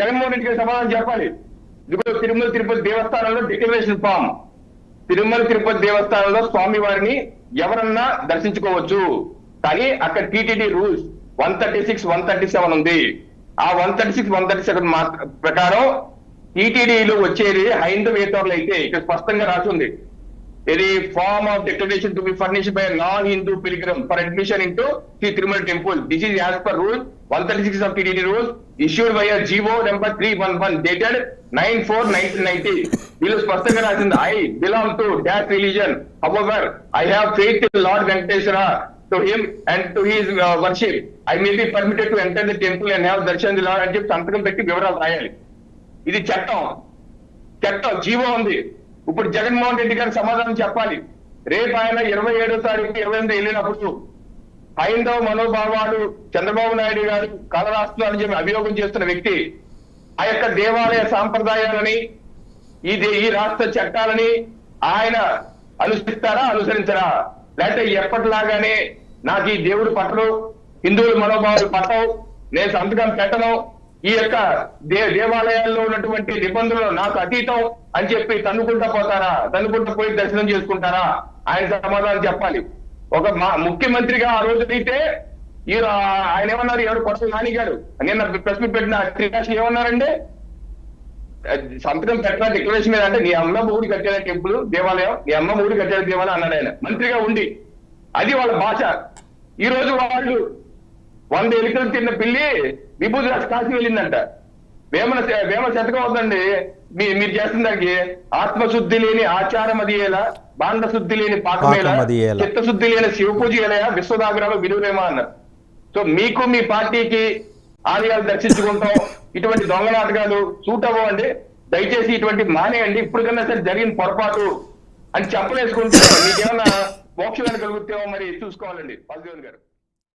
జగన్మోహన్ రెడ్డి గారు సమాధానం చెప్పాలి. ఇదిగో తిరుమల తిరుపతి దేవస్థానంలో డిక్లరేషన్ ఫామ్ తిరుమల తిరుపతి దేవస్థానంలో స్వామి వారిని ఎవరన్నా దర్శించుకోవచ్చు. కానీ అక్కడ TTD rules one thirty six one thirty seven ఉంది. ఆ one thirty six one thirty seven ప్రకారం టీటీడీలో వచ్చేది హైందవేతరులు అయితే ఇక్కడ స్పష్టంగా రాసి ఉంది. ఇది form of declaration to be furnished by non Hindu pilgrim for admission into Shri Tirumala temple this is as per rule one thirty six of TTD rules issued by GO number three one one dated nine four nineteen ninety వీళ్ళు స్పష్టంగా రాసింది I belong to that religion however I have faith in lord Venkateswara to him and to his worship I may be permitted to enter the temple and have darshan the lord అని చెప్పి సంతకం పెట్టి వివరాలు రాయాలి. ఇది చట్టం. చట్టం GO ఉంది. ఇప్పుడు జగన్మోహన్ రెడ్డి గారు సమాధానం చెప్పాలి. రేపు ఆయన ఇరవై ఏడో తారీఖు ఇరవై ఎనిమిది వెళ్ళినప్పుడు హైందవ మనోభావాలు చంద్రబాబు నాయుడు గారు కలరాస్తున్నారని చెప్పి అభియోగం చేస్తున్న వ్యక్తి ఆ యొక్క దేవాలయ సాంప్రదాయాలని ఈ ఈ రాష్ట్ర చట్టాలని ఆయన అనుసరిస్తారా అనుసరించరా? లేకపోతే ఎప్పటిలాగానే నాకు ఈ దేవుడు పట్టడు హిందువుల మనోభావాలు పట్టవు నేను సంతకం పెట్టను ఈ యొక్క దే దేవాలయాల్లో ఉన్నటువంటి నిబంధనలు నాకు అతీతం అని చెప్పి తన్నుకుంటా పోతారా? తన్నుకుంటా పోయి దర్శనం చేసుకుంటారా? ఆయన సమాధానం చెప్పాలి. ఒక మా ముఖ్యమంత్రిగా ఆ రోజు అయితే ఈ ఆయన ఏమన్నారు? ఎవరు కొత్త నాని గారు? నిన్న ప్రెస్ మీట్ పెట్టిన త్రికాష్ ఏమన్నారండి సంతకం పెట్టిన డిక్లరేషన్ మీద అంటే నీ అమ్మ మూడు కట్టిన టెంపుల్ దేవాలయం నీ అమ్మ మూడు కట్టిన దేవాలయం అన్నాడు ఆయన. మంత్రిగా ఉండి. అది వాళ్ళ భాష. ఈ రోజు వాళ్ళు వంద ఎలుకలు తిన్న పిల్లి విభూతి రాసి కాసి వెళ్ళిందంట. వేమన వేమ శతకం అవుతుందండి. మీ మీరు చేస్తున్న దానికి ఆత్మశుద్ధి లేని ఆచారం అది ఎలా? బాండ శుద్ధి లేని పాకమేలా. చిత్తశుద్ధి లేని శివ పూజ ఎలా? విశ్వదాగ్రహ విలువలేమా అన్నారు. సో మీకు మీ పార్టీకి ఆలయాలు దర్శించుకుంటాం. ఇటువంటి దొంగ నాటకాలు సూట్ అవ్వండి. దయచేసి ఇటువంటి మానేయండి. ఇప్పుడు కన్నా సరే జరిగిన పొరపాటు అని చెప్పలేసుకుంటే మీకేమన్నా మోక్షం కలుగుతామో మరి చూసుకోవాలండి. పాల్దేవన్ గారు.